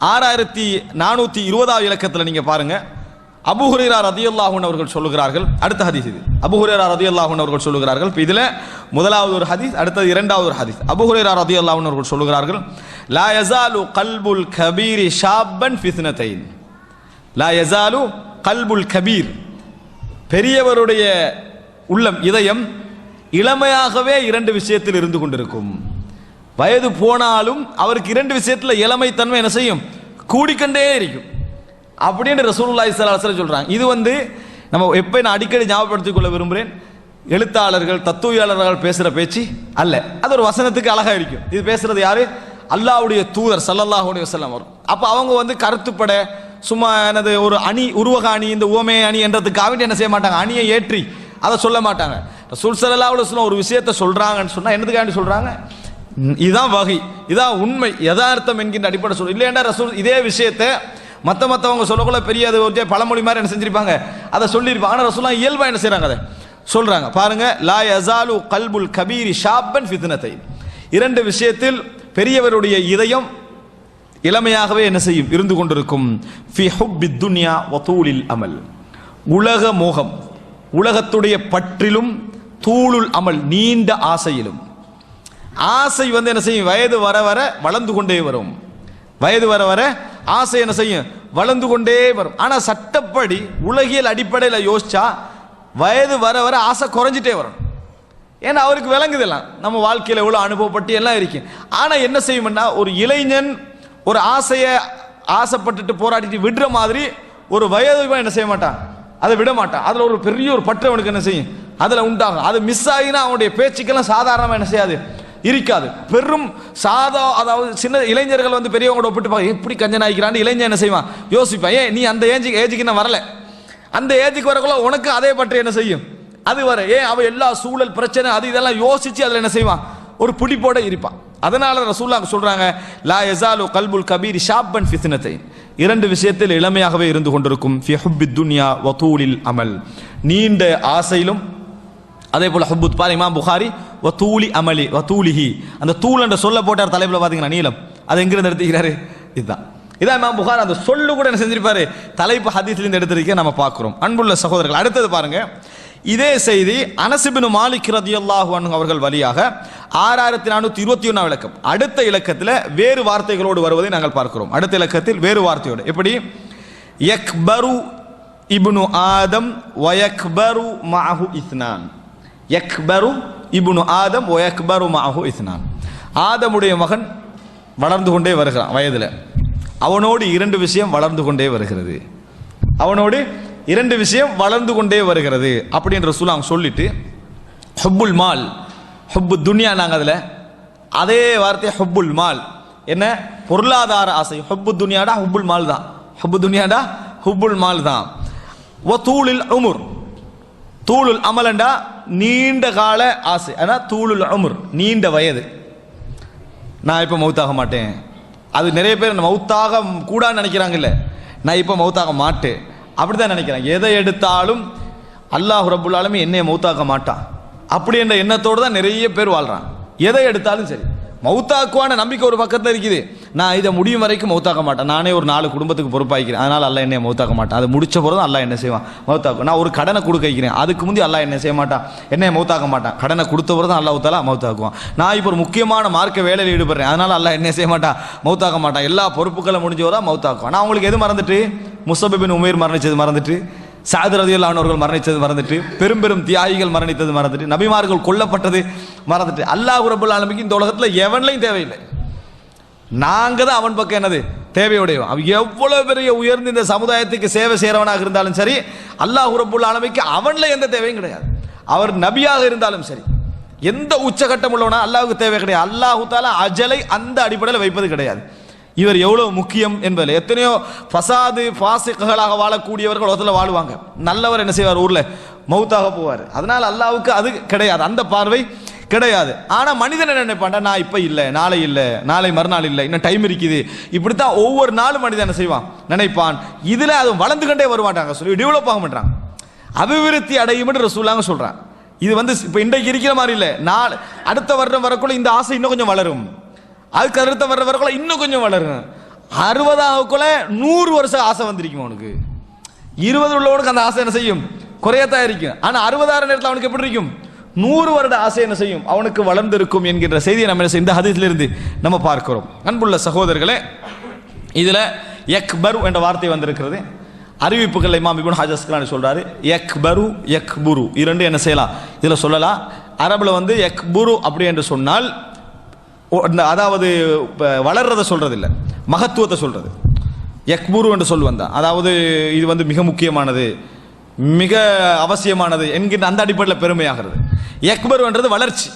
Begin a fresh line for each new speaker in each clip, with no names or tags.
ஆறாயிரத்தி நானூற்றி இருபதாவது இலக்கத்தில் நீங்கள் பாருங்க. அபுஹுரேரா ரதியுல்லாஹூன் அவர்கள் சொல்லுகிறார்கள். அடுத்த ஹதீஸ் இது. அபுஹுரேரா ரதியுல்லாஹூன் அவர்கள் சொல்லுகிறார்கள். இப்போ இதில் முதலாவது ஒரு ஹதீஸ் அடுத்தது இரண்டாவது ஒரு ஹதீஸ். அபுஹுரேரா ரதியுல்லாஹூன் அவர்கள் சொல்லுகிறார்கள் லா யசாலு கல்புல் கபீரி ஷாப்பன் ஃபித்னத்தைன். லா யசாலு கல்புல் கபீர். பெரியவருடைய உள்ளம் இதயம் இளமையாகவே இரண்டு விஷயத்தில் இருந்து கொண்டிருக்கும். வயது போனாலும் அவருக்கு இரண்டு விஷயத்தில் இளமைத்தன்மை என்ன செய்யும்? கூடிக்கொண்டே இருக்கும். அப்படின்னு ரசூலுல்லாஹி ஸல்லல்லாஹு சொல்கிறாங்க இது வந்து நம்ம எப்போ நான் அடிக்கடி ஞாபகப்படுத்திக் கொள்ள விரும்புகிறேன் எழுத்தாளர்கள் தத்துவியாளர்கள் பேசுகிற பேச்சு அல்ல. அது ஒரு வசனத்துக்கு அழகாக இருக்கும். இது பேசுறது யாரு? அல்லாஹ்வுடைய தூதர் சல்லல்லாஹுடைய செல்லம் வரும் அப்போ அவங்க வந்து கருத்துப்பட சும்மா என்னது ஒரு அணி உருவக அணி இந்த ஓமே அணி என்றதுக்காக என்ன செய்ய மாட்டாங்க? அணியை ஏற்றி அதை சொல்ல மாட்டாங்க. ரசூல் ஸல்லல்லாஹு ஒரு விஷயத்தை சொல்கிறாங்கன்னு சொன்னால் என்னதுக்காண்டி சொல்கிறாங்க இதுதான் வகை. இதான் உண்மை. யதார்த்தம் என்கின்ற அடிப்படை சொல்லு இல்லையா ரசூல் இதே விஷயத்தை மற்ற மற்றவங்க சொல்லக்குள்ள பெரிய அது ஒரு பழமொழி மாதிரி என்ன செஞ்சிருப்பாங்க? அதை சொல்லியிருப்பாங்க ஆனால் ரசூலாம் இயல்பாக என்ன செய்கிறாங்க அதை? சொல்கிறாங்க பாருங்க லா யசாலு கல்புல் கபீரி ஷாப்பன் ஃபித்னத்தை. இரண்டு விஷயத்தில் பெரியவருடைய இதயம் இளமையாகவே என்ன செய்யும்? இருந்து கொண்டிருக்கும். ஃபி ஹுப்பி துன்யா வதூலில் அமல். உலக மோகம் உலகத்துடைய பற்றிலும் தூளுல் அமல் நீண்ட ஆசையிலும். ஆசை வந்து என்ன செய்யும்? வயது வர வர வளர்ந்து கொண்டே வரும். வயது வர வர ஆசை என்ன செய்யும்? வளர்ந்து கொண்டே வரும். ஆனால் சட்டப்படி உலகியல் அடிப்படையில் யோசிச்சா வயது வர வர ஆசை குறைஞ்சிட்டே வரும். ஏன்னா அவருக்கு விளங்குதெல்லாம் நம்ம வாழ்க்கையில் எவ்வளோ அனுபவப்பட்டு எல்லாம் இருக்கு. ஆனால் என்ன செய்யும்னா ஒரு இளைஞன் ஒரு ஆசையை ஆசைப்பட்டுட்டு போராடிட்டு விடுற மாதிரி ஒரு வயது என்ன செய்ய மாட்டான்? அதை விட மாட்டான். அதில் ஒரு பெரிய ஒரு பற்று அவனுக்கு என்ன செய்யும்? அதில் உண்டாகும். அது மிஸ் ஆகினா அவனுடைய பேச்சுக்கெல்லாம் சாதாரணமாக என்ன செய்யாது? இருக்காது. பெரும் சாதா அதாவது சின்ன இளைஞர்கள் வந்து பெரியவங்களோட ஒப்பிட்டு எப்படி கஞ்சன் ஆகிக்கிறான்னு இளைஞன் என்ன செய்வான்? யோசிப்பான் ஏன் நீ அந்த ஏஜுக்கு ஏஜுக்கு நான் வரல. அந்த ஏஜுக்கு வரக்குள்ள உனக்கு அதே பற்றி என்ன செய்யும்? அது வர ஏன் அவன் எல்லா சூழல் பிரச்சனை அது இதெல்லாம் யோசிச்சு அதில் என்ன செய்வான்? ஒரு பிடிப்போட இருப்பான். அதனால ரசூல்லா சொல்றாங்க லா எசாலு கல்புல் கபீர் ஷாப்பன் ஃபித்னத்தை இரண்டு விஷயத்தில் இளமையாகவே இருந்து கொண்டிருக்கும் ஃபி ஹுப்பி துன்யா வதூலில் அமல். நீண்ட ஆசையிலும் அதே போல் ஹபுத் பாரு இமாம் புகாரி வ தூளி அமலி வ தூளிஹி அந்த தூள் என்ற சொல்ல போட்டார் தலைப்பில் பார்த்தீங்கன்னா நீளம். அது எங்கிருந்து எடுத்துக்கிறாரு? இதுதான். இதான் இமாம் புகார் அந்த சொல்லு கூட என்ன செஞ்சிருப்பாரு? தலைப்பு ஹதீஸ்லேருந்து எடுத்திருக்க நம்ம பார்க்குறோம். அன்புள்ள சகோதரர்கள் அடுத்தது பாருங்க. இதே செய்தி அனசிபின் மாலிக் ரதியல்லாஹு அவர்கள் வழியாக ஆறாயிரத்தி நானூற்றி இருபத்தி ஒன்றாம் இலக்கம் அடுத்த இலக்கத்தில் வேறு வார்த்தைகளோடு வருவதை நாங்கள் பார்க்கிறோம். அடுத்த இலக்கத்தில் வேறு வார்த்தையோடு. எப்படி? யக்பரு இப்னு ஆதம் வயக்பரு மாஹு இஸ்னான். எக்பரு இபுனு ஆதம் ஓ எக்பரு மாஹு இஸ்னான் ஆதமுடைய மகன் வளர்ந்து கொண்டே வருகிறான் வயதில். அவனோடு இரண்டு விஷயம் வளர்ந்து கொண்டே வருகிறது. அவனோடு இரண்டு விஷயம் வளர்ந்து கொண்டே வருகிறது அப்படின்ற சொல்ல அவங்க சொல்லிட்டு ஹொப்புல் மால் ஹொப்பு துன்யா நாங்கள் அதில். அதே வார்த்தை ஹொப்புல் மால். என்ன? பொருளாதார ஆசை. ஹொப்பு துன்யாடா ஹுப்புல் மால் தான். ஹொப்பு துன்யாடா ஹுப்புல் மால் தான். ஒ தூளில் உமுர். தூளுல் அமலண்டா நீண்ட கால ஆசை. ஆனால் தூளுல் அமுர் நீண்ட வயது. நான் இப்போ மௌத்தாக மாட்டேன். அது நிறைய பேர் மௌத்தாக கூடான்னு நினைக்கிறாங்கல்ல. நான் இப்போ மௌத்தாக மாட்டேன். அப்படிதான் நினைக்கிறேன் எதை எடுத்தாலும் அல்லாஹ் ரபுல்லாலுமே ஆலமீன் என்னைய மௌத்தாக்க மாட்டான். அப்படி என்ற எண்ணத்தோடு தான் நிறைய பேர் வாழ்கிறான் எதை எடுத்தாலும் சரி. மௌத்தாக்குவான நம்பிக்கை ஒரு பக்கத்தில் இருக்குது. நான் இதை முடியும் வரைக்கும் மௌத்தாக்க மாட்டேன். நானே ஒரு நாலு குடும்பத்துக்கு பொறுப்பாய்க்கிறேன் அதனால் அல்லாஹ் என்னை மௌத்தாக்க மாட்டேன். அது முடிச்ச பிறகு அல்ல என்ன செய்வான். மௌத்தாக்கும் நான் ஒரு கடனை கொடுக்க வைக்கிறேன். அதுக்கு முந்தி அல்லா என்ன செய்ய மாட்டான். என்னை மௌத்தாக்க மாட்டான். கடனை கொடுத்த பிறகு தான் அல்லா ஊத்தாலா மௌத்தாக்குவான். நான் இப்போ ஒரு முக்கியமான மார்க்க வேலையில் ஈடுபடுறேன். அதனால் அல்லா என்ன செய்ய மாட்டான். மௌத்தாக்க மாட்டான். எல்லா பொறுப்புகளும் முடிஞ்சவரா மௌத்தாக்குவான். நான் உங்களுக்கு எது மறந்துட்டு? முசபின் உமேர் மரணிச்சது மறந்துட்டு சாது ரதியுல்லானவர்கள் மரணித்தது மறந்துட்டு பெரும் பெரும் தியாகிகள் மரணித்தது மறந்துட்டு நபிமார்கள் கொல்லப்பட்டது மறந்துட்டு அல்லாஹ் ரபுல் ஆலமிக்கு இந்த உலகத்தில் எவன்லையும் தேவையில்லை. நாங்க தான் அவன் பக்கம் என்னது? தேவையுடையவன். அவன் எவ்வளவு பெரிய உயர்ந்து இந்த சமுதாயத்துக்கு சேவை செய்கிறவனாக இருந்தாலும் சரி அல்லாஹ் ரபுல் ஆலமிக்கு அவனில் எந்த தேவையும் கிடையாது. அவர் நபியாக இருந்தாலும் சரி எந்த உச்சகட்டம் உள்ளவனா அல்லாவுக்கு தேவை கிடையாது. அல்லாஹு தாலா அஜலை அந்த அடிப்படையில் வைப்பது கிடையாது. இவர் எவ்வளோ முக்கியம் என்பதில் எத்தனையோ ஃபசாது ஃபாசிக்குகளாக வாழக்கூடியவர்கள் உலகத்தில் வாழ்வாங்க. நல்லவர் என்ன செய்வார்? ஊரில் மௌத்தாக போவார். அதனால் அல்லாவுக்கு அது கிடையாது. அந்த பார்வை கிடையாது. ஆனால் மனிதன் என்ன நினைப்பான்டா நான் இப்போ இல்லை நாளை இல்லை நாளை மறுநாள் இல்லை இன்னும் டைம் இருக்குது. இப்படித்தான் ஒவ்வொரு நாளும் மனிதன் என்ன செய்வான்? நினைப்பான். இதில் அது வளர்ந்து கொண்டே சொல்லி டெவலப் ஆக மாட்டாங்க அபிவிருத்தி அடையும் என்று ரசூலாங்க சொல்கிறான் இது வந்து இப்போ இன்றைக்கு இருக்கிற மாதிரி இல்லை. நாள் அடுத்த வருடம் வரக்குள்ள இந்த ஆசை இன்னும் கொஞ்சம் வளரும். அதுக்கு அடுத்த வர்ற வரக்குள்ள இன்னும் கொஞ்சம் வளரும். அறுபதாவுக்குள்ள நூறு வருஷம் ஆசை வந்திருக்கும் அவனுக்கு. இருபது உள்ளவனுக்கு அந்த ஆசை என்ன செய்யும்? குறையத்தான் இருக்கும். ஆனால் அறுபதாயிரம் நேரத்தில் அவனுக்கு எப்படி இருக்கும்? நூறு வருட ஆசை என்ன செய்யும்? அவனுக்கு வளர்ந்திருக்கும் என்கின்ற செய்தியை நம்ம என்ன செய்ய- இந்த ஹதீஸிலிருந்து நம்ம பார்க்கிறோம். அன்புள்ள சகோதரர்களே இதில் எக்பரு என்ற வார்த்தை வந்திருக்கிறது. அறிவிப்புகள் இமாம் இப்னு ஹஜர் அஸ்கலானி சொல்றாரு எக்பரு எக்புரு இரண்டு என்ன செய்யலாம்? இதில் சொல்லலாம். அரபில் வந்து எக்புரு அப்படி என்று சொன்னால் இந்த அதாவது வளர்றதை சொல்கிறதில்ல மகத்துவத்தை சொல்கிறது எக்புரு என்று சொல்லுவன் தான் அதாவது இது வந்து மிக முக்கியமானது. மிக அவசியமானது என்கின்ற அந்த அடிப்படையில் பெருமையாகிறது. எக்பருன்றது வளர்ச்சி.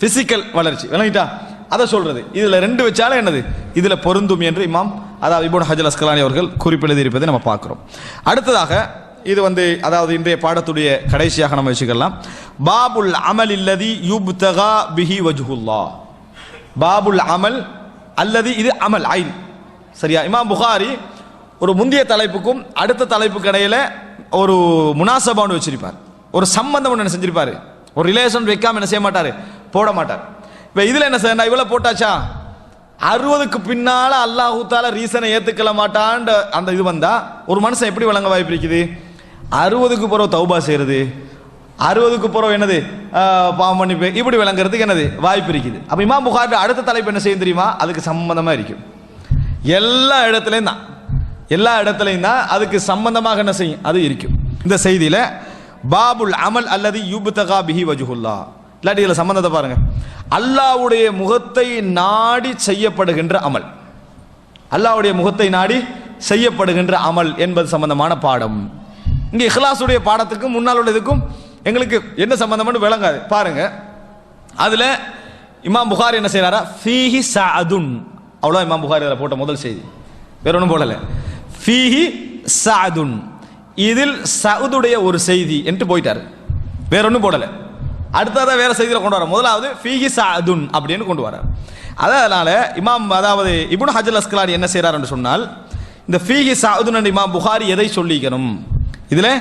பிசிக்கல் வளர்ச்சி. விளங்கிட்டா? அதை சொல்றது. இதில் ரெண்டு வச்சாலும் என்னது? இதில் பொருந்தும் என்று இமாம் அதாவது இபோன் ஹஜல் அஸ்கலானி அவர்கள் குறிப்பிடுதிருப்பதை நம்ம பார்க்குறோம். அடுத்ததாக இது வந்து அதாவது இன்றைய பாடத்துடைய கடைசியாக நம்ம வச்சுக்கலாம். பாபுல் அமல் இல்லதி யுப்தகா பிஹி வஜ்ஹுல்லா. பாபுல் அமல் அல்லது இது அமல் ஐன். சரியா? இமாம் புகாரி ஒரு முந்தைய தலைப்புக்கும் அடுத்த தலைப்புக்கு இடையில ஒரு முனாசபான்னு வச்சிருப்பார். ஒரு சம்பந்தம் ஒன்று என்ன செஞ்சிருப்பார். ஒரு ரிலேஷன் வைக்காம என்ன செய்ய மாட்டார். போட மாட்டார். இப்போ இதில் என்ன செய்யறதுனா இவ்வளோ போட்டாச்சா? அறுபதுக்கு பின்னால அல்லாஹூத்தால ரீசனை ஏற்றுக்கல மாட்டான்ற அந்த இது வந்தால் ஒரு மனுஷன் எப்படி விளங்க வாய்ப்பு இருக்குது? அறுபதுக்கு பிறகு தௌபா செய்கிறது அறுபதுக்கு பிறகு என்னது? பாவம் மன்னிப்பு இப்படி விளங்குறதுக்கு என்னது? வாய்ப்பு இருக்குது. அப்போ இமாம் புகார் அடுத்த தலைப்பு என்ன செய்யும் தெரியுமா? அதுக்கு சம்மந்தமாக இருக்கும். எல்லா இடத்துலையும் தான். எல்லா இடத்துலையும் தான் அதுக்கு சம்பந்தமாக என்ன செய்யும்? அது இருக்கும். இந்த செய்தியில் பாபுல் அமல் அல்லது யூபுத்தகா பிஹி வஜுகுல்லா இல்லாட்டி இதில் சம்பந்தத்தை பாருங்க. அல்லாஹ்வுடைய முகத்தை நாடி செய்யப்படுகின்ற அமல். அல்லாவுடைய முகத்தை நாடி செய்யப்படுகின்ற அமல் என்பது சம்பந்தமான பாடம். இங்கே இஹ்லாஸுடைய பாடத்துக்கும் முன்னால் உள்ளதுக்கும் எங்களுக்கு என்ன சம்பந்தம்னு விளங்காது. பாருங்க. அதில் இமாம் புகார் என்ன செய்யறாரா ஃபீஹி சஅதுன். அவ்வளோ இமாம் புகார் இதில் போட்ட முதல் செய்தி. வேற ஒன்றும் போடலை. ஃபீஹி சாதுன் இதில் சவுதுடைய ஒரு செய்தி என்று போயிட்டார். வேற ஒன்றும் போடலை. அடுத்ததா வேற செய்தியில் கொண்டு வர. முதலாவது ஃபீஹி சாதுன் அப்படின்னு கொண்டு வரார். அதனால இமாம் அதாவது இபுன் ஹஜல் அஸ்கலானி என்ன செய்கிறாருன்னு என்று சொன்னால் இந்த ஃபீஹி சாதுன் இமாம் புகாரி எதை சொல்லிக்கணும் இதில்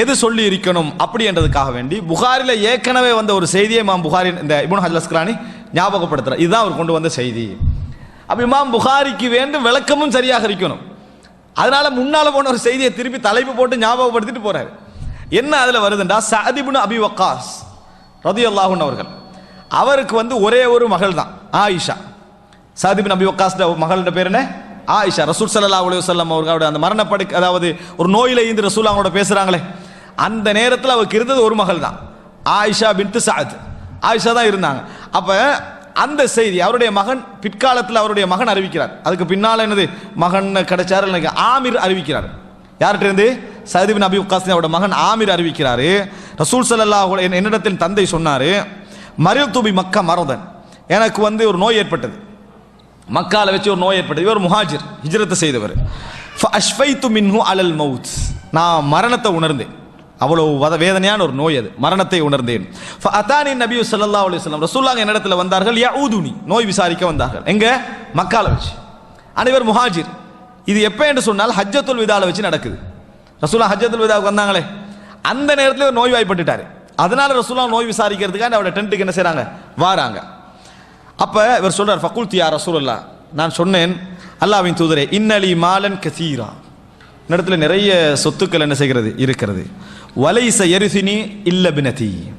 எது சொல்லி இருக்கணும் அப்படி என்றதுக்காக வேண்டி புகாரில் ஏற்கனவே வந்த ஒரு செய்தியை இமாம் புகாரி இந்த இபுன் ஹஜல் அஸ்கலானி ஞாபகப்படுத்துகிறார் இதுதான் அவர் கொண்டு வந்த செய்தி. அப்போ இமாம் புகாரிக்கு வேண்டும் விளக்கமும் சரியாக இருக்கணும். அதனால முன்னால போன ஒரு செய்தியை திருப்பி தலைப்பு போட்டு ஞாபகப்படுத்திட்டு போறாரு. என்ன அதுல வருதுண்டா சஅதிபுன் அபி வக்காஸ் ரதியல்லாஹுன் அவர்கள். அவருக்கு வந்து ஒரே ஒரு மகள் தான் ஆயிஷா. சாதிபின் அபி வக்காஸ் மகளோட பேர் என்ன? ஆயிஷா. ரசூல் சல்லா அலைஹி வல்லம் அவர்களோட அந்த மரணப்படுக்க அதாவது ஒரு நோயில் இருந்து ரசூல் அவங்களோட பேசுறாங்களே அந்த நேரத்தில் அவருக்கு இருந்தது ஒரு மகள் தான் ஆயிஷா பின்த் சாத். ஆயிஷா தான் இருந்தாங்க. அப்போ அந்த செய்தி அவருடைய மகன் பிற்காலத்தில் அவருடைய மகன் அறிவிக்கிறார். அதுக்கு பின்னால் என்னது? மகன் கிடைச்சாரு எனக்கு ஆமிர் அறிவிக்கிறார். யார்கிட்ட சதிபின் அபி உக்காசின் அவரோட மகன் ஆமிர் அறிவிக்கிறாரு. ரசூல் சல்லா என்னிடத்தில் தந்தை சொன்னார் மரில் தூபி மக்கா மரதன். எனக்கு வந்து ஒரு நோய் ஏற்பட்டது. மக்கால வச்சு ஒரு நோய் ஏற்பட்டது. இவர் முஹாஜிர் ஹிஜ்ரத்தை செய்தவர். அஷ்வைத்து மின்ஹு அலல் மவுத் நான் மரணத்தை உணர்ந்தேன். அவ்வளவு வத வேதனையான ஒரு நோய் அது. மரணத்தை உணர்ந்தேன். அத்தானி நபி சல்லா அலி சொல்லம் ரசூல்லாங்க என்னிடத்துல வந்தார்கள் யஊதுனி. நோய் விசாரிக்க வந்தார்கள். எங்க? மக்கால வச்சு. அனைவர் முஹாஜிர். இது எப்போ என்று சொன்னால் ஹஜ்ஜத்துல் விதால வச்சு நடக்குது. ரசூல்லா ஹஜ்ஜத்துல் விதாவுக்கு வந்தாங்களே. அந்த நேரத்தில் நோய் வாய்ப்பட்டுட்டாரு. அதனால ரசூலா நோய் விசாரிக்கிறதுக்காக அவரோட டென்ட்டுக்கு என்ன செய்கிறாங்க வாராங்க. அப்போ இவர் சொல்றார் ஃபகுல்த் யா ரசூலுல்லா நான் சொன்னேன் அல்லாஹ்வின் தூதரே இன்னலி மாலன் கசீரா. இடத்துல நிறைய சொத்துக்கள் என்ன செய்கிறது? இருக்கிறது. வலைச எரிசினி இல்ல பினதி.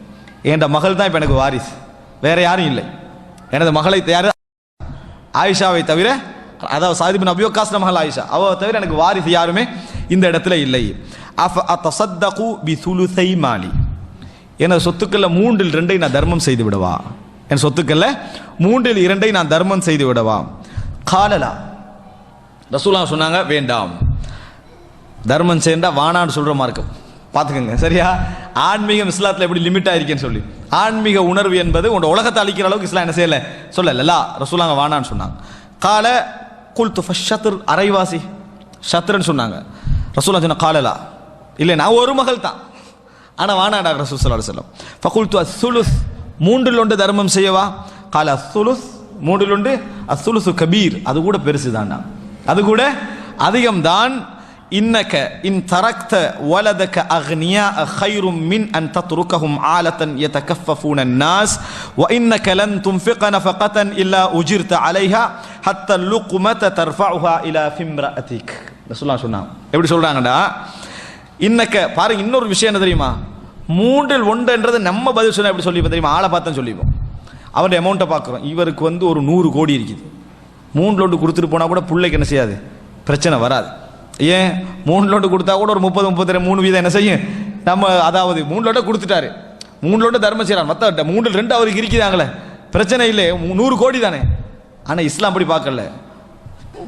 என்ற மகள் தான் இப்போ எனக்கு வாரிசு. வேற யாரும் இல்லை. எனது மகளை தயார் ஆயிஷாவை தவிர அதாவது சாதிபின் அபியோகாஸ்ன மகள் ஆயிஷா. அவ தவிர எனக்கு வாரிசு யாருமே இந்த இடத்துல இல்லை. அஃப அத்தசத்தகு பி சுலுசை மாலி. எனது சொத்துக்களில் மூன்றில் ரெண்டை நான் தர்மம் செய்து விடவா? என் சொத்துக்களில் மூன்றில் இரண்டை நான் தர்மம் செய்து விடவா? காலலா. ரசூலா சொன்னாங்க வேண்டாம். தர்மம் செய்தா வானான்னு சொல்ற மார்க்கம். பார்த்துக்கோங்க சரியா? ஆன்மீகம் இஸ்லாத்தில் எப்படி லிமிட் ஆயிருக்கேன்னு சொல்லி. ஆன்மீக உணர்வு என்பது உன்னோட உலகத்தை அழிக்கிற அளவுக்கு இஸ்லாம் என்ன செய்யலை? சொல்லல. ரசூலாங்க வானான்னு சொன்னாங்க. கால குல் துஃப ஷத்ர் அரைவாசி ஷத்ருன்னு சொன்னாங்க. ரசூலா சொன்ன காலலா இல்லை நான் ஒரு மகள் தான். ஆனால் வானாடா ரசூல் ஸல்லல்லாஹு அலைஹி ஃபகுல் து அசுலுஸ் மூன்றில் ஒன்று தர்மம் செய்யவா? கால அசுலுஸ் மூன்றில் ஒன்று அஸ்ஸுலுசு கபீர். அது கூட பெருசு அது கூட அதிகம்தான் இன்னக இன் தரக்த வலதக அக்னியா خير من أن تتركهم عالة يتكففون الناس وإنك لن تنفق نفقة إلا أجرت عليها ஹத்த லுக்குமத தர்ஃபஉஹா இலா ஃபிம்ரஅதிக் ரசூலுல்லாஹ் சொன்னாங்க எப்படி சொல்றாங்கடா இன்னக்க பாருங்க இன்னொரு விஷயம் என்ன தெரியுமா மூன்றில் ஒன்றுன்றது நம்ம பதில் சொன்னா எப்படி சொல்லிப்போம் தெரியுமா ஆளை பார்த்தா சொல்லிப்போம் அவருடைய அமௌண்ட்டை பார்க்குறோம் இவருக்கு வந்து ஒரு நூறு கோடி இருக்குது மூணு லோட்டு கொடுத்துட்டு போனால் கூட பிள்ளைக்கு என்ன செய்யாது பிரச்சனை வராது ஏன்? மூணு லோட்டு கொடுத்தா கூட ஒரு முப்பது முப்பத்தி மூணு வீதம் என்ன செய்யும்? நம்ம அதாவது மூணு லோட்டை கொடுத்துட்டாரு. மூணு லோட்டு தர்மம் செய்கிறான் மற்ற மூன்று ரெண்டு அவருக்கு இருக்குதாங்களே பிரச்சனை இல்லை. நூறு கோடி தானே. ஆனால் இஸ்லாம் அப்படி பார்க்கல.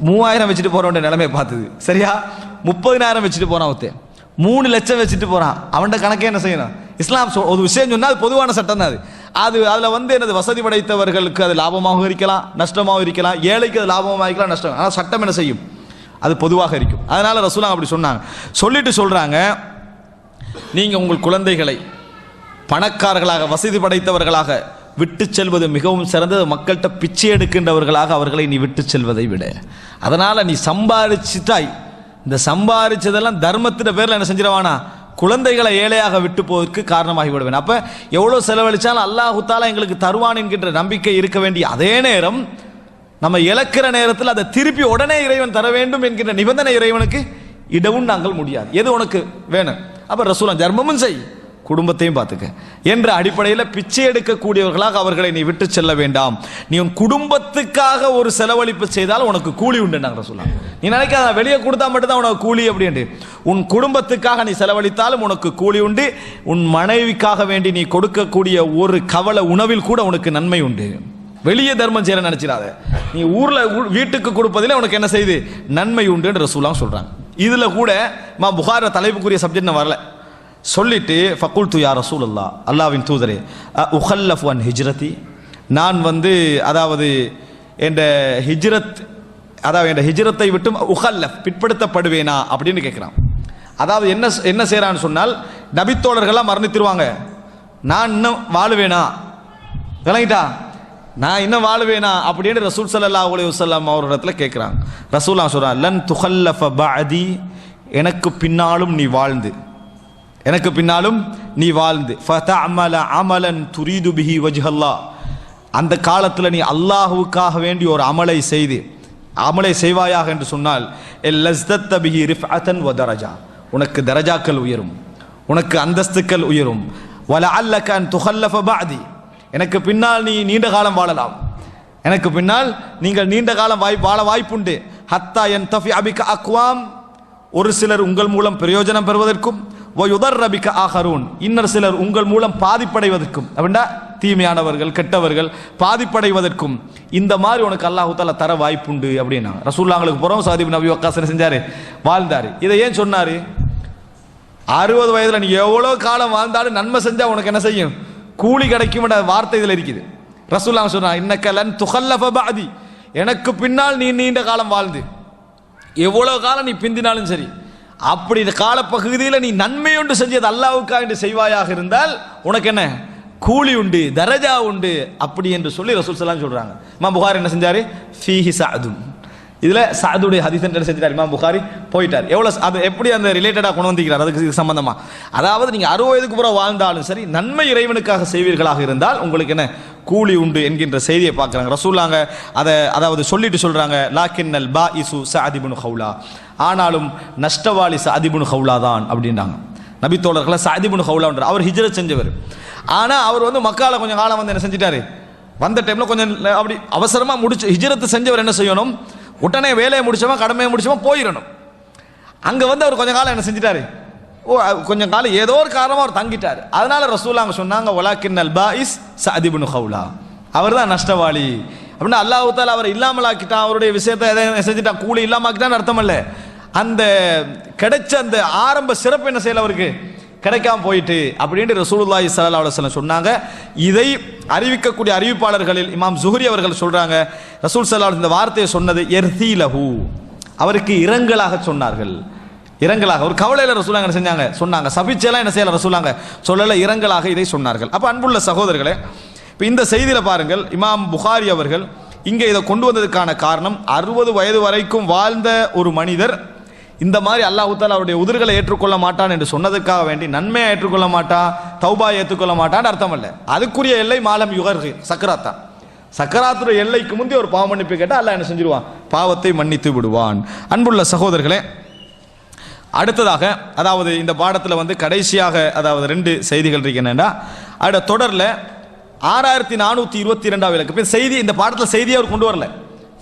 மூவாயிரம் வச்சுட்டு போகிறவன் நிலைமை பார்த்தது. சரியா? முப்பதினாயிரம் வச்சுட்டு போகிறான் ஒருத்தன் மூணு லட்சம் வச்சுட்டு போகிறான் அவன்கிட்ட கணக்கே என்ன செய்யணும்? இஸ்லாம் சொ- ஒரு விஷயம் சொன்னால் அது பொதுவான சட்டம் தான் அது. அது அதில் வந்து எனது வசதி படைத்தவர்களுக்கு அது லாபமாகவும் இருக்கலாம் நஷ்டமாகவும் இருக்கலாம். ஏழைக்கு அது லாபமாக இருக்கலாம் நஷ்டம். ஆனால் சட்டம் என்ன செய்யும்? அது பொதுவாக இருக்கும். அதனால் ரசூலா அப்படி சொன்னாங்க. சொல்லிட்டு சொல்கிறாங்க நீங்கள் உங்கள் குழந்தைகளை பணக்காரர்களாக வசதி படைத்தவர்களாக விட்டு செல்வது மிகவும் சிறந்தது. மக்கள்கிட்ட பிச்சை எடுக்கின்றவர்களாக அவர்களை நீ விட்டு செல்வதை விட. அதனால் நீ சம்பாரிச்சிட்டாய். இந்த சம்பாரிச்சதெல்லாம் தர்மத்தின் பேரில் என்ன செஞ்சிடவானா குழந்தைகளை ஏழையாக விட்டு போவதற்கு காரணமாகி விடுவேன். அப்போ எவ்வளோ செலவழிச்சாலும் அல்லாஹுத்தாலும் எங்களுக்கு தருவான் என்கின்ற நம்பிக்கை இருக்க வேண்டிய அதே நேரம் நம்ம இழக்கிற நேரத்தில் அதை திருப்பி உடனே இறைவன் தர வேண்டும் என்கின்ற நிபந்தனை இறைவனுக்கு இடவும் நாங்கள் முடியாது. எது உனக்கு வேணும்? அப்போ ரசூலா தர்மமும் செய் குடும்பத்தையும் பார்த்துக்க. என்ற அடிப்படையில் பிச்சை எடுக்கக்கூடியவர்களாக அவர்களை நீ விட்டு செல்ல வேண்டாம். நீ உன் குடும்பத்துக்காக ஒரு செலவழிப்பு செய்தால் உனக்கு கூலி உண்டு நாங்கள் சொல்லலாம் நீ நினைக்காத வெளியே கொடுத்தா மட்டும்தான் உனக்கு கூலி அப்படின்ட்டு உன் குடும்பத்துக்காக நீ செலவழித்தாலும் உனக்கு கூலி உண்டு. உன் மனைவிக்காக வேண்டி நீ கொடுக்கக்கூடிய ஒரு கவலை உணவில் கூட உனக்கு நன்மை உண்டு. வெளியே தர்மம் செய்ய நினைச்சிடாத. நீ ஊர்ல வீட்டுக்கு கொடுப்பதில் உனக்கு என்ன செய்யுது நன்மை உண்டுன்ற ரசூலாம் சொல்றாங்க. இதுல கூட மா புகார தலைப்புக்குரிய சப்ஜெக்ட் நான் வரல. சொல்லிட்டு ஃபக்குல் து யா ரசூல் அல்லா அல்லாவின் தூதரே உஹல்லஃப் அன் ஹிஜ்ரதி. நான் வந்து அதாவது என்ற ஹிஜ்ரத் அதாவது என்ற ஹிஜ்ரத்தை விட்டும் உஹல்லஃப் பிற்படுத்தப்படுவேனா அப்படின்னு கேட்குறான் அதாவது என்ன என்ன செய்கிறான்னு சொன்னால் நபித்தோழர்கள்லாம் மரணித்திருவாங்க நான் இன்னும் வாழுவேனா? விளங்கிட்டா? நான் இன்னும் வாழ்வேனா? அப்படின்னு ரசூல் சல்லா அலி வசல்லாம் அவரிடத்துல கேட்குறாங்க ரசூல்லா சொல்கிறான் லன் துஹல்லஃப பாதி எனக்கு பின்னாலும் நீ வாழ்ந்து. எனக்கு பின்னாலும் நீ வாழ்ந்து. ஃபதஅமல அமலன் துரீது பிஹி வஜ்ஹல்லா. அந்த காலத்தில் நீ அல்லாஹுவுக்காக வேண்டி ஒரு அமலை செய்து அமலை செய்வாயாக என்று சொன்னால் லஸ்தத்த பிஹி ரிஃஅத்தன் வ தரஜா. உனக்கு தரஜாக்கள் உயரும். உனக்கு அந்தஸ்துக்கள் உயரும். வல அல்ல கன் துஹல்லஃப பாதி எனக்கு பின்னால் நீ நீண்ட காலம் வாழலாம். எனக்கு பின்னால் நீங்கள் நீண்ட காலம் வாய் வாழ வாய்ப்புண்டு. ஹத்தா என் தஃபி அபிக அக்வாம். ஒரு சிலர் உங்கள் மூலம் பிரயோஜனம் பெறுவதற்கும் யுதர் ரபிக்க ஆகரூன் இன்னர் சிலர் உங்கள் மூலம் பாதிப்படைவதற்கும். அப்படின்னா தீமையானவர்கள் கெட்டவர்கள் பாதிப்படைவதற்கும். இந்த மாதிரி உனக்கு அல்லாஹு தாலா தர வாய்ப்புண்டு அப்படின்னா. ரசூல்லாங்களுக்கு புறம் சாதிப் நபி வக்காசன் செஞ்சார்? வாழ்ந்தார். இதை ஏன் சொன்னார்? அறுபது வயதில் நீ எவ்வளோ காலம் வாழ்ந்தாலும் நன்மை செஞ்சால் உனக்கு என்ன செய்யும்? கூலி கிடைக்கும் வார்த்தை இதில் இருக்குது. ரசூல்லாம் சொன்னா இன்னக்கலன் துகல்லஃப பாதி எனக்கு பின்னால் நீ நீண்ட காலம் வாழ்ந்து. எவ்வளோ காலம் நீ பிந்தினாலும் சரி அப்படி இந்த காலப்பகுதியில் நீ நன்மை உண்டு செஞ்சது அல்லாவுக்கா என்று செய்வாயாக இருந்தால் உனக்கு என்ன? கூலி உண்டு தரஜா உண்டு அப்படி என்று சொல்லி ரசூல் சலாம் சொல்கிறாங்க மா புகார் என்ன செஞ்சார்? ஃபீஹி சாதும் இதுல சாதுடைய ஹதீசன் என்ன இமாம் புகாரி. போயிட்டார். எவ்வளவு அது எப்படி அந்த ரிலேட்டடாக கொண்டு வந்திருக்கிறார்? அதுக்கு இது சம்பந்தமா? அதாவது நீங்க அறுபது வயதுக்கு புறம் வாழ்ந்தாலும் சரி நன்மை இறைவனுக்காக செய்வீர்களாக இருந்தால் உங்களுக்கு என்ன? கூலி உண்டு என்கின்ற செய்தியை பார்க்குறாங்க. ரசூல்லாங்க அதை அதாவது சொல்லிட்டு சொல்றாங்க லாக்கின்னல் பா இசு சாதிபுனு ஹவுலா. ஆனாலும் நஷ்டவாளி சாதிபுனு ஹவுலா தான் அப்படின்றாங்க நபித்தோழர்களை சாதிபுனு ஹவுலான்ற அவர் ஹிஜ்ர செஞ்சவர். ஆனால் அவர் வந்து மக்கால கொஞ்சம் காலம் வந்து என்ன செஞ்சிட்டாரு? வந்த டைம்ல கொஞ்சம் அப்படி அவசரமா முடிச்சு ஹிஜ்ரத்து செஞ்சவர் என்ன செய்யணும்? உடனே வேலையை முடிச்சவன் கடமையை முடிச்சவன் போயிடணும். அங்கே வந்து அவர் கொஞ்சம் காலம் என்ன செஞ்சிட்டாரு? ஓ கொஞ்சம் காலம் ஏதோ ஒரு காரணமாக அவர் தங்கிட்டார். அதனால ரசூல் அங்க சொன்னாங்க ஒலாக்கின்னல் பாயிஸ் சதிபுனு ஹவுலா. அவர் தான் நஷ்டவாளி. அப்படின்னா அல்லாஹால அவர் இல்லாமலாக்கிட்டான். அவருடைய விஷயத்தை எதை செஞ்சுட்டான்? கூலி இல்லாமக்கிட்டான்னு அர்த்தம் இல்லை. அந்த கிடைச்ச அந்த ஆரம்ப சிறப்பு என்ன செய்யல அவருக்கு? கிடைக்காம போயிட்டு அப்படின்ட்டு ரசூலுல்லாஹி ஸல்லல்லாஹு அலுவலம் சொன்னாங்க. இதை அறிவிக்கக்கூடிய அறிவிப்பாளர்களில் இமாம் ஜுஹரி அவர்கள் சொல்கிறாங்க ரசூல் ஸல்லல்லாஹு இந்த வார்த்தையை சொன்னது எர்தீலஹு அவருக்கு இரங்கலாக சொன்னார்கள். இரங்கலாக ஒரு கவலையில் ரசூலாங்க என்ன செஞ்சாங்க? சொன்னாங்க. சபிச்செல்லாம் என்ன செய்யலாம் ரசூலாங்க? சொல்லலை இரங்கலாக இதை சொன்னார்கள். அப்போ அன்புள்ள சகோதரர்களே இப்போ இந்த செய்தியில் பாருங்கள் இமாம் புகாரி அவர்கள் இங்கே இதை கொண்டு வந்ததுக்கான காரணம் அறுபது வயது வரைக்கும் வாழ்ந்த ஒரு மனிதர் இந்த மாதிரி அல்லாஹுத்தால் அவருடைய உதிர்களை ஏற்றுக்கொள்ள மாட்டான் என்று சொன்னதுக்காக வேண்டி நன்மையை ஏற்றுக்கொள்ள மாட்டான் தௌபா ஏற்றுக்கொள்ள மாட்டான்னு அர்த்தம் இல்லை. அதுக்குரிய எல்லை மாலம் யுகர் சக்கராத்தான் சக்கராத்துடைய எல்லைக்கு முந்தைய ஒரு பாவ மன்னிப்பு கேட்டால் அல்லாஹ் என்ன செஞ்சிருவான்? பாவத்தை மன்னித்து விடுவான். அன்புள்ள சகோதரர்களே அடுத்ததாக அதாவது இந்த பாடத்தில் வந்து கடைசியாக அதாவது ரெண்டு செய்திகள் இருக்கு அட தொடரில் ஆறாயிரத்தி நானூற்றி இருபத்தி ரெண்டாவது இலக்கு. இப்போ செய்தி இந்த பாடத்தில் செய்தியை அவர் கொண்டு வரல.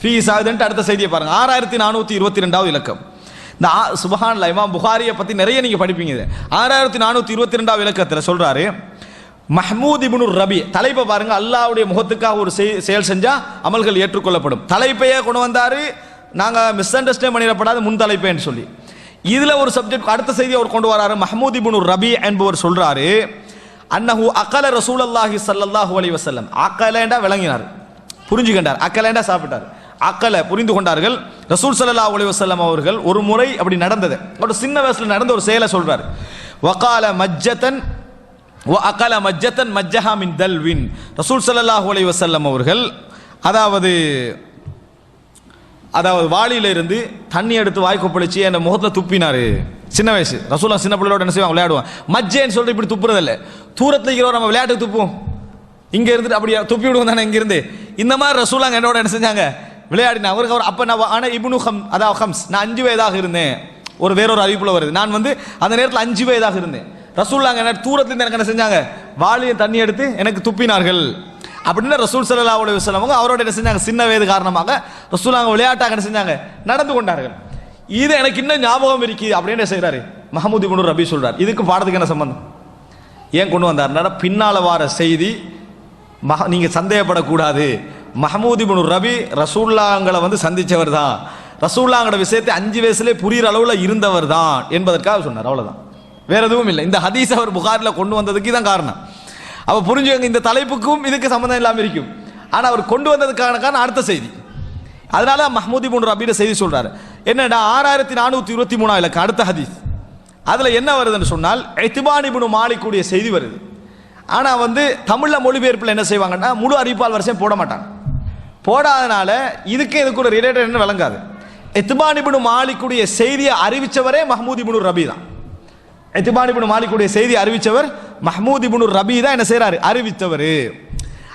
ஃபீஸ் ஆகுதுன்ட்டு அடுத்த செய்தியை பாருங்கள் ஆறாயிரத்தி நானூற்றி இருபத்தி ரெண்டாவது இலக்கம். இந்த ஆ- சுபஹான்ல இமாம் புகாரியை பற்றி நிறைய நீங்கள் படிப்பீங்க இது. ஆறாயிரத்தி நானூற்றி இருபத்தி ரெண்டாவது இலக்கத்தில் சொல்கிறாரு மஹமூத் இப்னு ரபி தலைப்பை பாருங்கள் அல்லாவுடைய முகத்துக்காக ஒரு செயல் செஞ்சால் அமல்கள் ஏற்றுக்கொள்ளப்படும். தலைப்பையே கொண்டு வந்தார் நாங்கள் மிஸ் அண்டர்ஸ்டாண்ட் பண்ணிடப்படாத முன் தலைப்பேன்னு சொல்லி. இதில் ஒரு சப்ஜெக்ட் அடுத்த செய்தி அவர் கொண்டு வராரு மஹமூத் இப்னு ரபி என்பவர் சொல்கிறாரு அன்னஹு அகல ரசூலல்லாஹி சல்லாஹூ அலி வசல்லம் அக்கலேண்டா விளங்கினார். புரிஞ்சுக்கின்றார் அக்கலேண்டா சாப்பிட்டார். அக்கலை புரிந்து கொண்டார்கள். ரசூல் சல்லா அலி வஸல்லம் அவர்கள் ஒரு முறை அப்படி நடந்தது. ஒரு சின்ன வயசுல நடந்த ஒரு செயலை சொல்றாரு. வக்கால மஜ்ஜத்தன் அக்கல மஜ்ஜத்தன் மஜ்ஜஹா மின் தல்வின். ரசூல் சல்லாஹ் அலி வசல்லம் அவர்கள் அதாவது அதாவது வாளியில இருந்து தண்ணி எடுத்து வாய் கொப்பளிச்சு அந்த முகத்தில் துப்பினாரு. சின்ன வயசு. ரசூலா சின்ன பிள்ளையோட என்ன செய்வாங்க? விளையாடுவான். மஜ்ஜேன்னு சொல்லிட்டு இப்படி துப்புறதில்ல. தூரத்தில் இருக்கிறோம் நம்ம விளையாட்டு துப்புவோம். இங்க இருந்துட்டு அப்படியே துப்பி விடுவோம் தானே இங்கேருந்து இந்த மாதிரி ரசூலாங்க என்னோட என்ன செஞ்சாங்க? விளையாடினா அவருக்கு அவர் அப்ப நான் ஆனால் இபுனு ஹம் அதாவது ஹம்ஸ் நான் அஞ்சு வயதாக இருந்தேன். ஒரு வேறொரு அறிவிப்புல வருது. நான் வந்து அந்த நேரத்தில் அஞ்சு வயதாக இருந்தேன். ரசூல்லாங்க என்ன தூரத்துலேருந்து எனக்கு என்ன செஞ்சாங்க? வாளியும் தண்ணி எடுத்து எனக்கு துப்பினார்கள். அப்படின்னு ரசூல் சல்லா அலைஹி வஸல்லம் அவரோட என்ன செஞ்சாங்க? சின்ன வயது காரணமாக ரசூலாங்க விளையாட்டாக என்ன செஞ்சாங்க? நடந்து கொண்டார்கள். இது எனக்கு இன்னும் ஞாபகம் இருக்குது அப்படின்னு என்ன மஹமூதி மஹமூத் ரபி சொல்றார். இதுக்கு பாடத்துக்கு என்ன சம்பந்தம்? ஏன் கொண்டு வந்தார்னா பின்னால வார செய்தி மக நீங்கள் சந்தேகப்படக்கூடாது. மஹமூத் இப்னு ரபி ரசூல்லாங்களை வந்து சந்தித்தவர் தான் ரசூல்லாங்களோட விஷயத்தை அஞ்சு வயசுலேயே புரியுற அளவில் இருந்தவர் தான் என்பதற்காக சொன்னார். அவ்வளோதான் வேற எதுவும் இல்லை. இந்த ஹதீஸ் அவர் புகாரில் கொண்டு வந்ததுக்கு தான் காரணம். அவர் புரிஞ்சுவங்க இந்த தலைப்புக்கும் இதுக்கு சம்மந்தம் இல்லாமல் இருக்கும். ஆனால் அவர் கொண்டு வந்ததுக்கான காரணம் அடுத்த செய்தி. அதனால மஹமூதி போன்ற ரபியோட செய்தி சொல்கிறார் என்னடா ஆறாயிரத்தி நானூத்தி இருபத்தி மூணாவது இலக்கு அடுத்த ஹதீஸ். அதுல என்ன வருதுன்னு சொன்னால் எத்திபான் புனு மாலிக்கூடிய செய்தி வருது. ஆனா வந்து தமிழ்ல மொழிபெயர்ப்பில் என்ன செய்வாங்கன்னா முழு அறிவிப்பால் வரிசையும் போட மாட்டாங்க. போடாதனால இதுக்கு இது கூட ரிலேட்டட் என்ன விளங்காது. எத்திபான் இப்னு மாலிக்குடைய செய்தியை அறிவித்தவரே மஹமூத் இபுனு ரபி தான். எத்திபான் இப்னு மாலிக்குடைய செய்தி அறிவித்தவர் மஹமூத் இபுனு ரபி தான் என்ன செய்கிறாரு அறிவித்தவர்.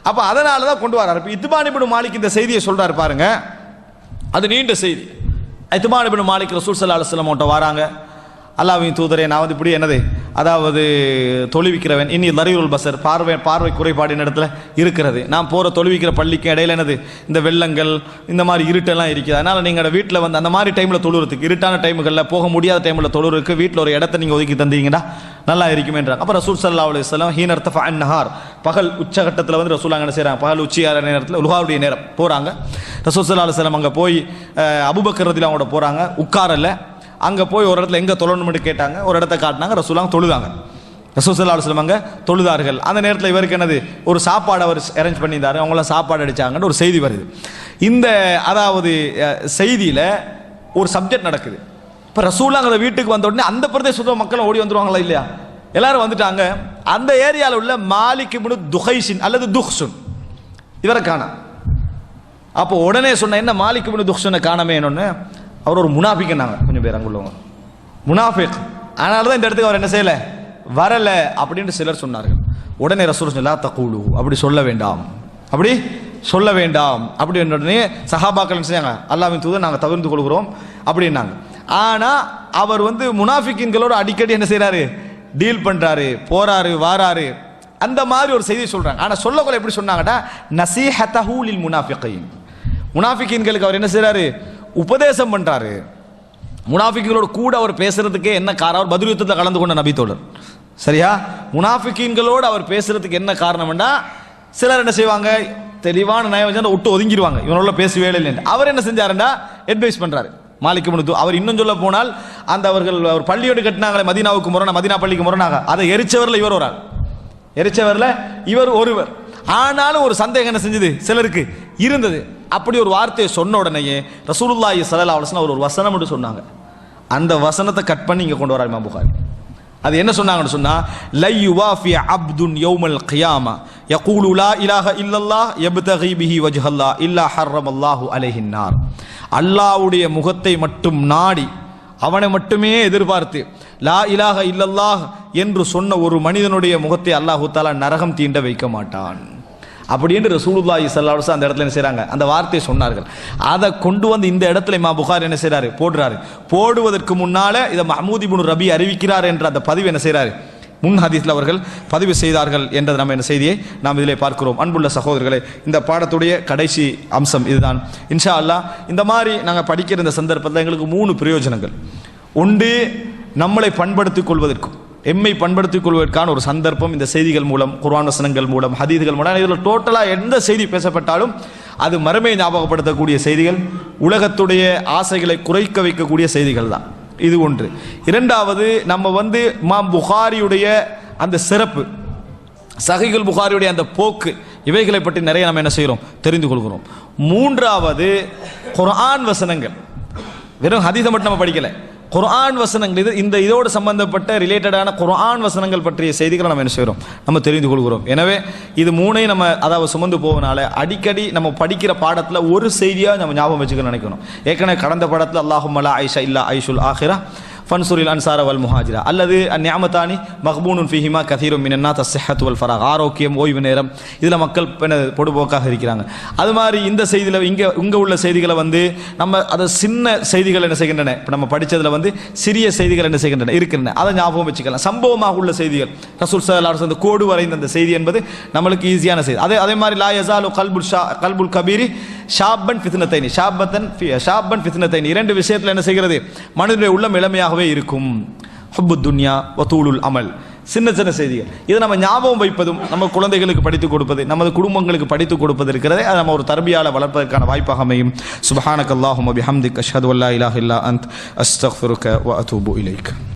அப்போ அதனால தான் கொண்டு வராரு. இப்போ இத்திபான் இப்னு மாலிக் இந்த செய்தியை சொல்கிறார் பாருங்க. அது நீண்ட செய்தி. இத்திபான் இப்னு மாலிக் ரசூல் சல்லா அலுவலம் வராங்க. அல்லாவின் தூதரே நான் வந்து இப்படி என்னது? அதாவது தொழுவிக்கிறவன் இனி லரியுல் பசர் பார்வை பார்வை குறைபாடு இடத்துல இருக்கிறது. நான் போகிற தொழுவிக்கிற பள்ளிக்கு இடையில என்னது? இந்த வெள்ளங்கள் இந்த மாதிரி இருட்டெல்லாம் இருக்குது. அதனால் நீங்கள் வீட்டில் வந்து அந்த மாதிரி டைமில் தொழுறதுக்கு இருட்டான டைமுகளில் போக முடியாத டைமில் தொழுறதுக்கு வீட்டில் ஒரு இடத்த நீங்கள் ஒதுக்கி தந்தீங்கன்னா நல்லா இருக்குமேன்றாங்க அப்புறம் ரசூல் சல்லா அலுவலாம் ஹீனர்த்த ஹீன் அன்னஹார் பகல் உச்சகட்டத்தில் வந்து ரசூல் அங்கே என்ன பகல் உச்சியார நேரத்தில் உல்ஹாவுடைய நேரம் போகிறாங்க ரசூல் சல்லா அலைஹி அங்கே போய் அஹ், அவங்களோட போகிறாங்க உட்காரல. அங்கே போய் ஒரு இடத்துல எங்கே தொழணும்னு கேட்டாங்க. ஒரு இடத்த காட்டினாங்க. ரசூலாங்க தொழுதாங்க. ரசூசல்லா சொல்லுவாங்க தொழுதார்கள். அந்த நேரத்தில் இவருக்கு என்னது? ஒரு சாப்பாடு அவர் அரேஞ்ச் பண்ணியிருந்தாரு. அவங்களாம் சாப்பாடு அடிச்சாங்கன்னு ஒரு செய்தி வருது. இந்த அதாவது செய்தியில் ஒரு சப்ஜெக்ட் நடக்குது. இப்போ ரசூலாங்கிற வீட்டுக்கு வந்த உடனே அந்த பிரதேசத்தில் மக்கள் ஓடி வந்துருவாங்களா இல்லையா? எல்லாரும் வந்துட்டாங்க. அந்த ஏரியாவில் உள்ள மாலிக் இப்னு துஹைஷின் அல்லது துஹ்சுன் இவரை காணோம். அப்போ உடனே சொன்ன என்ன மாலிக் இப்னு துஹ்சுனை காணமே அவர் ஒரு முனாஃபிக்னாங்க கொஞ்சம் பேர் அங்குள்ளவங்க முனாஃபிக். அதனால தான் இந்த இடத்துக்கு அவர் என்ன செய்யலை? வரல அப்படின்னு சிலர் சொன்னார்கள். உடனே ரசூல் சொல்லா தக்கூலு அப்படி சொல்ல வேண்டாம். அப்படி சொல்ல வேண்டாம். அப்படி உடனே சஹாபாக்கள் என்ன செஞ்சாங்க அல்லாவின் தூதர் நாங்கள் தவிர்த்து கொள்கிறோம். அப்படின்னாங்க. ஆனால் அவர் வந்து முனாஃபிக்கின்களோட அடிக்கடி என்ன செய்கிறாரு டீல் பண்ணுறாரு போறாரு வாராரு. அந்த மாதிரி ஒரு செய்தி சொல்கிறாங்க ஆனால் சொல்லக்குள்ள எப்படி சொன்னாங்கன்னா நசீஹத்தஹு முனாஃபிக்கையும் முனாஃபிக்கின்களுக்கு அவர் என்ன செய்கிறாரு உபதேசம் பண்றாரு. முனாஃபிக்களோட கூட அவர் பேசுறதுக்கே என்ன காரணம்? அவர் பதில் யுத்தத்தில் கலந்து கொண்ட நபித்தோழர் சரியா? முனாஃபிக்கீன்களோடு அவர் பேசுறதுக்கு என்ன காரணம்னா சிலர் என்ன செய்வாங்க? தெளிவான நயம் வச்சு விட்டு ஒதுங்கிடுவாங்க இவனோட பேசவே இல்லை அவர் என்ன செஞ்சாருன்னா அட்வைஸ் பண்றாரு. மாலிக்கு இப்னு அவர் இன்னும் சொல்ல போனால் அந்த அவர்கள் அவர் பள்ளியோடு கட்டினாங்களே மதினாவுக்கு முரணா மதினா பள்ளிக்கு முரணாக. அதை எரிச்சவரில் இவர் ஒரு ஆள். இவர் ஒருவர். ஆனாலும் ஒரு சந்தேகம் என்ன செஞ்சது? சிலருக்கு இருந்தது. அப்படி ஒரு வார்த்தையை சொன்ன உடனேயே ரசூலுல்லாஹி ஸல்லல்லாஹு அலைஹி வஸல்லம் ஒரு வசனம் சொன்னாங்க. அந்த வசனத்தை கட் பண்ணி இங்க கொண்டு வரார் இமாம் புகாரி. அது என்ன சொன்னாங்கன்னு சொன்னா லை யுவாஃபி அப்துன் யௌமல் கியாமா யகூலு லா இலாஹ இல்லல்லாஹ் யப்தகி பிஹி வஜ்ஹல்லா இல்லா ஹர்ரமல்லாஹு அலைஹின் நார் அல்லாஹ்வுடைய முகத்தை மட்டும் நாடி அவனை மட்டுமே எதிர்பார்த்து லா இலாஹ இல்லல்லாஹ் என்று சொன்ன ஒரு மனிதனுடைய முகத்தை அல்லாஹு தாலா நரகம் தீண்ட வைக்க மாட்டான். அப்படின்னு ரசூலுல்லாஹி சல்லாஹ் அந்த இடத்துல என்ன செய்கிறாங்க அந்த வார்த்தையை சொன்னார்கள். அதை கொண்டு வந்து இந்த இடத்துல இமா புகார் என்ன செய்கிறாரு போடுறாரு. போடுவதற்கு முன்னால் இதை மஹமூதி புனு ரபி அறிவிக்கிறார் என்ற அந்த பதிவு என்ன செய்கிறாரு முன் ஹதீஸில் அவர்கள் பதிவு செய்தார்கள் என்றது நம்ம என்ன செய்தியை நாம் இதிலே பார்க்கிறோம். அன்புள்ள சகோதரர்களே இந்த பாடத்துடைய கடைசி அம்சம் இதுதான். இன்ஷா அல்லாஹ் இந்த மாதிரி நாங்கள் படிக்கிற இந்த சந்தர்ப்பத்தில் எங்களுக்கு மூணு பிரயோஜனங்கள். ஒன்று நம்மளை பண்படுத்திக் கொள்வதற்கும். எம்மை பண்படுத்திக் கொள்வதற்கான ஒரு சந்தர்ப்பம் இந்த செய்திகள் மூலம் குர்வான் வசனங்கள் மூலம் ஹதீதுகள் மூலம். இதில் டோட்டலாக எந்த செய்தி பேசப்பட்டாலும் அது மறுமையை ஞாபகப்படுத்தக்கூடிய செய்திகள் உலகத்துடைய ஆசைகளை குறைக்க வைக்கக்கூடிய செய்திகள் தான். இது ஒன்று. இரண்டாவது நம்ம வந்து மாம் புகாரியுடைய அந்த சிறப்பு சகைகள் புகாரியுடைய அந்த போக்கு இவைகளை பற்றி நிறைய நம்ம என்ன செய்கிறோம்? தெரிந்து கொள்கிறோம். மூன்றாவது குர்ஆன் வசனங்கள். வெறும் ஹதீஸை மட்டும் நம்ம படிக்கலை. குர்ஆன் வசனங்கள் இது இந்த இதோடு சம்பந்தப்பட்ட ரிலேட்டடான குர்ஆன் வசனங்கள் பற்றிய செய்திகளை நம்ம என்ன செய்கிறோம்? நம்ம தெரிந்து கொள்கிறோம். எனவே இது மூணையும் நம்ம அதாவது சுமந்து போவனால அடிக்கடி நம்ம படிக்கிற பாடத்தில் ஒரு செய்தியாக நம்ம ஞாபகம் வச்சுக்க நினைக்கணும். ஏற்கனவே கடந்த பாடத்தில் அல்லாஹும் அலா ஐஷா இல்லா ஐஷுல் ஆஹிரா ஃபன்சுரில் அன்சார் வல் முஹாஜிரா அல்லது அந்நியாமத்தானி மஹ்பூனுன் ஃபிஹிமா கதீரும் மினன்னா தஸ்ஸஹத் வல் ஃபராக் ஆரோக்கியம் ஓய்வு நேரம். இதில் மக்கள் பொடுபோக்காக இருக்கிறாங்க. அது மாதிரி இந்த செய்தியில் இங்கே இங்கே உள்ள செய்திகளை வந்து நம்ம அதை சின்ன செய்திகள் என்ன செய்கின்றன? இப்போ நம்ம படித்ததில் வந்து சிறிய செய்திகள் என்ன செய்கின்றன? இருக்கின்றன. அதை ஞாபகம் வச்சுக்கலாம். சம்பவமாக உள்ள செய்திகள். ரசூல் சலார் அந்த கோடு வரைந்த அந்த செய்தி என்பது நம்மளுக்கு ஈஸியான செய்தி. அதே அதே மாதிரி லா யசாலு கல்புல் ஷா கல்புல் கபீரி ஷாப்பன் ஃபித்னத்தைனி ஷாபத்தன் ஷாப்பன் ஃபித்னத்தைனி இரண்டு விஷயத்தில் என்ன செய்கிறது? மனிதனுடைய உள்ளம் இளமையாகவே இருக்கும். ஹுப்பு துன்யா வத்தூலுல் அமல். சின்ன சின்ன செய்திகள். இதை நம்ம ஞாபகம் வைப்பதும் நம்ம குழந்தைகளுக்கு படித்துக் கொடுப்பது நமது குடும்பங்களுக்கு படித்துக் கொடுப்பது இருக்கிறதே அது நம்ம ஒரு தர்பியால வளர்ப்பதற்கான வாய்ப்பாக அமையும். சுபஹானக் அல்லாஹும் அபிஹம்திக் அஷ்ஹது அல்லா இலாஹ் இல்லா அந்த் அஸ்தக்ஃபிருக்க வ அத்தூபு இலைக்.